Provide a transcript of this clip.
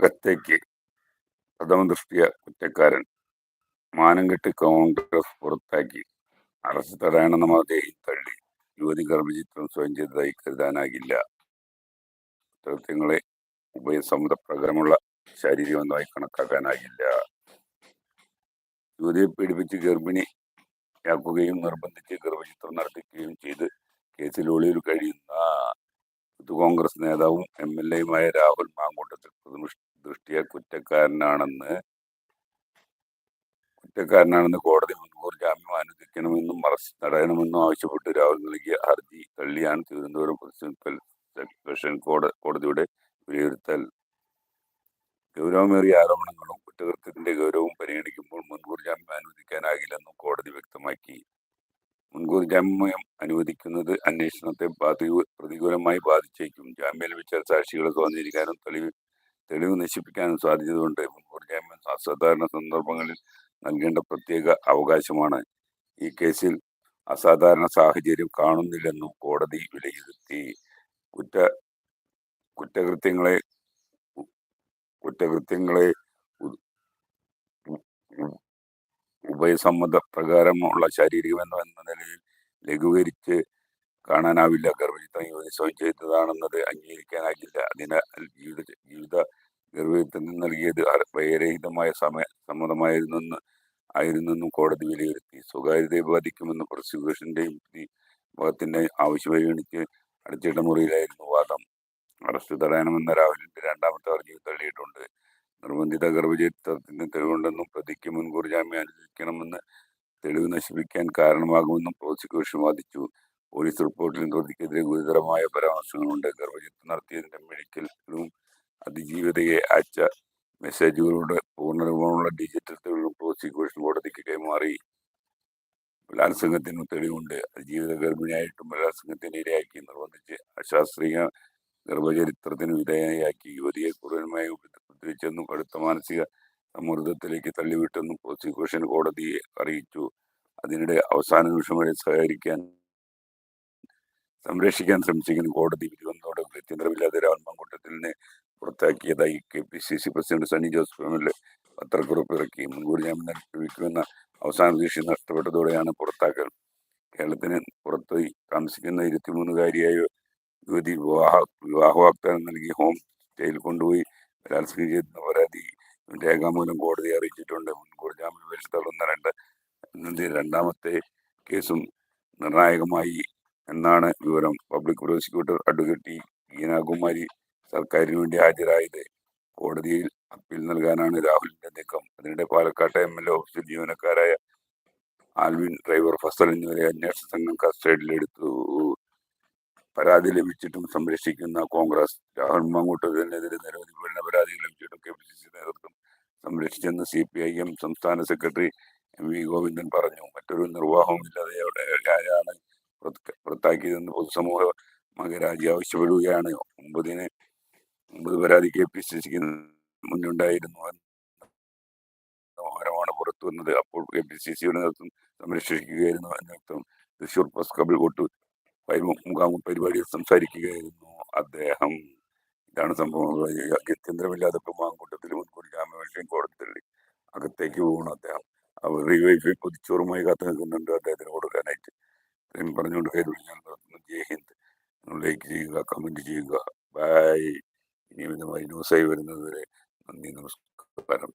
അകത്തേക്ക് പ്രഥമ ദൃഷ്ടിയ കുറ്റക്കാരൻ. മാനം കെട്ട് കോൺഗ്രസ് പുറത്താക്കി. അറസ്റ്റ് തടയണമെന്ന മതേഹി തള്ളി. യുവതി ഗർഭചിത്രം സ്വയം ചെയ്തതായി കരുതാനാകില്ല. കുറ്റകൃത്യങ്ങളെ ഉഭയസമ്മതപ്രകാരമുള്ള ശാരീരികമായി കണക്കാക്കാനാകില്ല. യുവതിയെ പീഡിപ്പിച്ച് ഗർഭിണിയാക്കുകയും നിർബന്ധിച്ച് ഗർഭചിത്രം നടത്തിക്കുകയും ചെയ്ത് കേസിൽ ഒളിയിൽ കഴിയുന്ന യൂത്ത് കോൺഗ്രസ് നേതാവും എം എൽ എയുമായ രാഹുൽ മാങ്കൂട്ടത്തിൽ ദൃഷ്ടിയ കുറ്റക്കാരനാണെന്ന് കുറ്റക്കാരനാണെന്ന് കോടതി മുൻകൂർ ജാമ്യം അനുവദിക്കണമെന്നും അറസ്റ്റ് തടയണമെന്നും ആവശ്യപ്പെട്ട് രാഹുൽ നൽകിയ ഹർജി തള്ളിയാണ് തിരുവനന്തപുരം പ്രിൻസിപ്പൽ സെഷൻ കോടതിയുടെ വിലയിരുത്തൽ. ഗൗരവമേറിയ ആരോപണങ്ങളും കുറ്റകൃത്യത്തിന്റെ ഗൗരവവും പരിഗണിക്കുമ്പോൾ മുൻകൂർ ജാമ്യം അനുവദിക്കാനാകില്ലെന്നും കോടതി വ്യക്തമാക്കി. മുൻകൂർ ജാമ്യം അനുവദിക്കുന്നത് അന്വേഷണത്തെ പ്രതികൂലമായി ബാധിച്ചേക്കും. ജാമ്യം ലഭിച്ച സാക്ഷികളെ സ്വാധീനിക്കാനും തെളിവ് തെളിവ് നശിപ്പിക്കാനും സാധിച്ചതുകൊണ്ട് മുൻകൂർ ജാമ്യം അസാധാരണ സന്ദർഭങ്ങളിൽ നൽകേണ്ട പ്രത്യേക അവകാശമാണ് ഈ കേസിൽ അസാധാരണ സാഹചര്യം കാണുന്നില്ലെന്നും കോടതി വിലയിരുത്തി. കുറ്റ കുറ്റകൃത്യങ്ങളെ കുറ്റകൃത്യങ്ങളെ ഉഭയസമ്മത പ്രകാരമുള്ള ശാരീരികമെന്ന എന്ന നിലയിൽ ലഘൂകരിച്ച് കാണാനാവില്ല. ഗർഭചിത്രം യുവതി സ്വയം ചെയ്തതാണെന്നത് അംഗീകരിക്കാനാകില്ല. അതിനാൽ ജീവിത ജീവിത ഗർഭചിത്രത്തിന് നൽകിയത് ഭയരഹിതമായ സമയ സമ്മതമായിരുന്നെന്ന് ആയിരുന്നെന്നും കോടതി വിലയിരുത്തി. സ്വകാര്യതയെ ബാധിക്കുമെന്ന് പ്രോസിക്യൂഷന്റെയും ഭാഗത്തിന്റെ ആവശ്യം പരിഗണിച്ച് അടച്ചിട്ട മുറിയിലായിരുന്നു വാദം. അറസ്റ്റ് തടയണമെന്ന രാഹുലിന്റെ രണ്ടാമത്തെ ഹർജി തള്ളിയിട്ടുണ്ട്. നിർബന്ധിത ഗർഭചരിത്രത്തിന് തെളിവുണ്ടെന്നും പ്രതിക്ക് മുൻകൂർ ജാമ്യം അനുവദിക്കണമെന്ന് തെളിവ് നശിപ്പിക്കാൻ കാരണമാകുമെന്നും പ്രോസിക്യൂഷൻ വാദിച്ചു. പോലീസ് റിപ്പോർട്ടിൽ പ്രതിക്കെതിരെ ഗുരുതരമായ പരാമർശങ്ങളുണ്ട്. ഗർഭചിത്രം നടത്തിയതിന്റെ മെഡിക്കലും അതിജീവിതയെ അയച്ച മെസ്സേജുകളുടെ പൂർണരൂപമുള്ള ഡിജിറ്റൽ തെളിവും പ്രോസിക്യൂഷൻ കോടതിക്ക് കൈമാറി. ബലാത്സംഗത്തിന് തെളിവുണ്ട്. അതിജീവിത ഗർഭിണിയായിട്ടും ബലാത്സംഗത്തിന് ഇരയാക്കി നിർബന്ധിച്ച് അശാസ്ത്രീയ ഗർഭചരിത്രത്തിന് വിധേയയാക്കി യുവതിയെ ക്രൂരമായി ഉപദ്രവിച്ചെന്നും കടുത്ത മാനസിക സമ്മർദ്ദത്തിലേക്ക് തള്ളിവിട്ടെന്നും പ്രോസിക്യൂഷൻ കോടതിയെ അറിയിച്ചു. അതിനിടെ അവസാന നിമിഷം വരെ സഹകരിക്കാൻ സംരക്ഷിക്കാൻ ശ്രമിച്ചെങ്കിലും കോടതി വിധിവന്നതോടെ രാഹുൽ മങ്കൂട്ടത്തിലിനെ പുറത്താക്കിയതായി K P C C president Sunny Joseph M L A പത്രക്കുറിപ്പ് ഇറക്കി മുൻകൂർ ജാമ്യം ലഭിക്കുമെന്ന അവസാന പ്രതീക്ഷ നഷ്ടപ്പെട്ടതോടെയാണ് പുറത്താക്കൽ. കേരളത്തിന് പുറത്ത് താമസിക്കുന്ന ഇരുപത്തിമൂന്നുകാരിയായ യുവതി വിവാഹ വിവാഹ വാഗ്ദാനം നൽകി ഹോം സ്റ്റേയിൽ കൊണ്ടുപോയി ബലാത്സംഗം ചെയ്തെന്ന പരാതി രേഖാമൂലം കോടതിയെ അറിയിച്ചിട്ടുണ്ട്. മുൻകൂർ ജാമ്യാപേക്ഷ തള്ളുന്ന രണ്ട് രണ്ടാമത്തെ കേസും നിർണായകമായി എന്നാണ് വിവരം. പബ്ലിക് പ്രോസിക്യൂട്ടർ അഡ്വക്കേറ്റ് ഗീനാകുമാരി സർക്കാരിന് വേണ്ടി ഹാജരായത്. കോടതിയിൽ അപ്പീൽ നൽകാനാണ് രാഹുലിന്റെ നീക്കം. അതിനിടെ പാലക്കാട്ടെ എം. എൽ. എ ഓഫീസിൽ ജീവനക്കാരായ ആൽവിൻ ഡ്രൈവർ ഫസൽ എന്നിവരെ അന്വേഷണ സംഘം കസ്റ്റഡിയിലെടുത്തു. പരാതി ലഭിച്ചിട്ടും സംരക്ഷിക്കുന്ന കോൺഗ്രസ്. രാഹുൽ മാങ്കൂട്ടത്തിനെതിരെ നിരവധി പീഡന പരാതികൾ ലഭിച്ചിട്ടും കെ പി സി സി നേതൃത്വം സംരക്ഷിച്ചെന്ന് സി പി ഐ എം സംസ്ഥാന സെക്രട്ടറി എം വി ഗോവിന്ദൻ പറഞ്ഞു. മറ്റൊരു നിർവാഹവുമില്ലാതെയാണ് പുറത്താക്കിയതെന്ന് പൊതുസമൂഹ മകരാജി ആവശ്യപ്പെടുകയാണ്. ഒമ്പതിന് ഒമ്പത് പരാതി കെ പി സി സിക്ക് മുന്നുണ്ടായിരുന്നു വിവരമാണ് പുറത്തു വന്നത്. അപ്പോൾ കെ പി സി സിയുടെ നേതൃത്വം സംരക്ഷിക്കുകയായിരുന്നു എന്നർത്ഥം തൃശൂർ പ്രസ് കബിൾ കൊട്ടു മുഖാമുഖ പരിപാടിയിൽ സംസാരിക്കുകയായിരുന്നു അദ്ദേഹം. ഇതാണ് സംഭവം. ഗത്യന്തരമില്ലാതെ മാങ്കൂട്ടത്തിൽ മുൻകൂർ ജാമ്യാപേക്ഷയും കോടതി തള്ളി അകത്തേക്ക് പോകണം അദ്ദേഹം. അവർ റീവൈഫൈ കൊതിച്ചോറുമായി കാത്തു നിൽക്കുന്നുണ്ട് അദ്ദേഹത്തിന്. ഇത്രയും പറഞ്ഞുകൊണ്ട് പേരുള്ള ഞാൻ നിർത്തുന്നു ജയ് ഹിന്ദ്. ലൈക്ക് ചെയ്യുക കമന്റ് ചെയ്യുക. ബൈ. ഇനി വിധമായി ന്യൂസായി വരുന്നതുവരെ നന്ദി നമസ്കാരം.